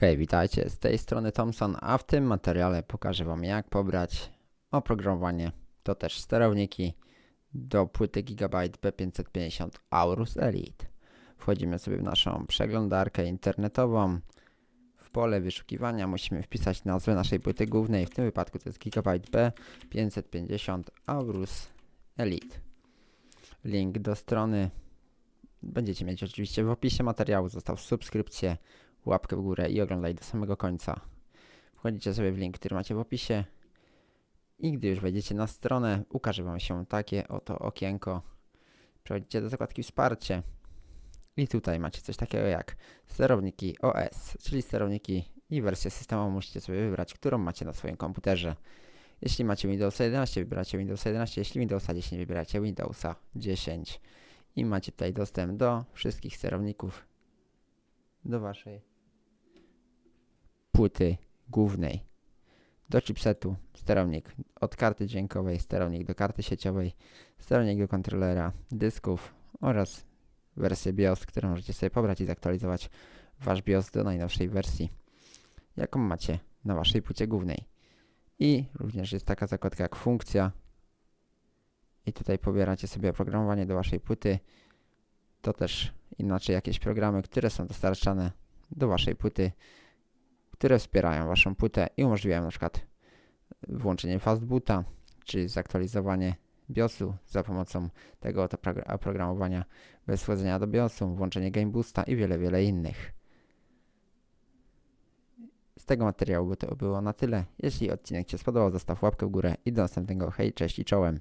Hej, witajcie, z tej strony Thompson, a w tym materiale pokażę Wam jak pobrać oprogramowanie, to też sterowniki do płyty Gigabyte B550 Aorus Elite. Wchodzimy sobie w naszą przeglądarkę internetową. W pole wyszukiwania musimy wpisać nazwę naszej płyty głównej, w tym wypadku to jest Gigabyte B550 Aorus Elite. Link do strony będziecie mieć oczywiście w opisie materiału, zostaw subskrypcję, łapkę w górę i oglądaj do samego końca. Wchodzicie sobie w link, który macie w opisie i gdy już wejdziecie na stronę, ukaże Wam się takie oto okienko. Przechodzicie do zakładki wsparcie i tutaj macie coś takiego jak sterowniki OS, czyli sterowniki i wersję systemową musicie sobie wybrać, którą macie na swoim komputerze. Jeśli macie Windows 11, wybieracie Windows 11, jeśli Windowsa 10, wybieracie Windowsa 10 i macie tutaj dostęp do wszystkich sterowników do waszej płyty głównej. Do chipsetu sterownik od karty dźwiękowej, sterownik do karty sieciowej, sterownik do kontrolera, dysków oraz wersję BIOS, którą możecie sobie pobrać i zaktualizować wasz BIOS do najnowszej wersji, jaką macie na waszej płycie głównej. I również jest taka zakładka jak funkcja. I tutaj pobieracie sobie oprogramowanie do waszej płyty. To też inaczej jakieś programy, które są dostarczane do waszej płyty, które wspierają waszą płytę i umożliwiają na przykład włączenie fastboota, czy zaktualizowanie BIOSu za pomocą tego oprogramowania bez wchodzenia do BIOSu, włączenie Game Boosta i wiele, wiele innych. Z tego materiału by to było na tyle. Jeśli odcinek Ci się spodobał, zostaw łapkę w górę i do następnego. Hej, cześć i czołem.